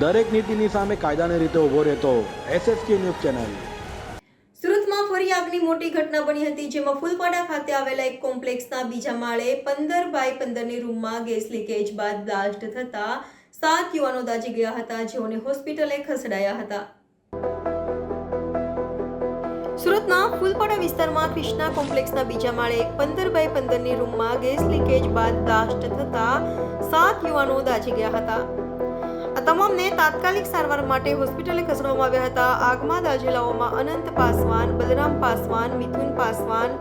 દરેક નીતિની સામે કાયદાની રીતે ઊભો રહેતો એસએસકે ન્યૂઝ ચેનલ. સુરતમાં ફરી આગની મોટી ઘટના બની હતી, જેમાં ફૂલપાડા ખાતે આવેલા એક કોમ્પ્લેક્સના બીજા માળે પંદર બાય પંદરની રૂમમાં ગેસ લીકેજ બાદ બ્લાસ્ટ થતા સાત યુવાનો દાજી ગયા હતા, જેઓને હોસ્પિટલે ખસેડાયા હતા. સુરતના ફૂલપાડા વિસ્તારમાં ક્રિષ્ના કોમ્પ્લેક્સના બીજા માળે પંદર બાય પંદરની રૂમમાં ગેસ લીકેજ બાદ બ્લાસ્ટ થતા સાત યુવાનો દાઝી ગયા હતા. તમામને તાત્કાલિક સારવાર માટે હોસ્પિટલે ખસેડવામાં આવ્યા હતા. આગમાં દાજેલાઓમાં અનંત પાસવાન બલરામ પાસવાન મિથુન પાસવાન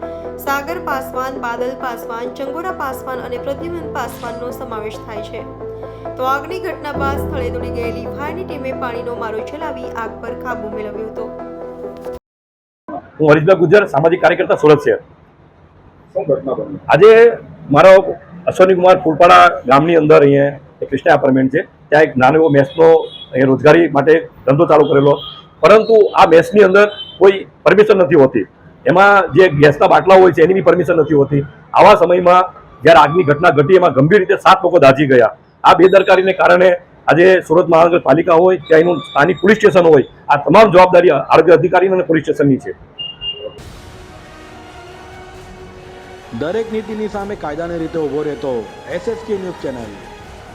સાગર પાસવાન બાદલ પાસવાન ચંગોરા પાસવાન અને પ્રદ્યુમન પાસવાનનો સમાવેશ થાય છે. તો આગની ઘટના બાદ સ્થળે દોડી ગયેલી ફાયરની ટીમે પાણીનો મારો ચલાવી આગ પર કાબુ મેળવ્યો હતો. હું હરીશભાઈ ગુજર સામાજિક કાર્યકર્તા સુરત શહેર. શું ઘટના બની? આજે મારો અશ્વની કુમાર ફૂલપાડા ગામની અંદર અહીંયા કૃષ્ણા એપાર્ટમેન્ટ છે. ત્યાં એક નાનો એવો મેસનો અહીંયા રોજગારી માટે ધંધો ચાલુ કરેલો. પરંતુ આ મેસની અંદર કોઈ પરમિશન નથી હોતી. એમાં જે ગેસના બાટલા હોય છે, એની બી પરમિશન નથી હોતી. આવા સમયમાં જ્યારે આગની ઘટના ઘટી, એમાં ગંભીર રીતે સાત લોકો દાઝી ગયા. આ બેદરકારીને કારણે આજે સુરત મહાનગરપાલિકા હોય, કે એનું સ્થાનિક પોલીસ સ્ટેશન હોય, આ તમામ જવાબદારી આરોગ્ય અધિકારી અને પોલીસ સ્ટેશનની છે. દરેક નીતિની સામે કાયદાની રીતે ઊભો રહેતો એસએસકે ન્યૂઝ ચેનલ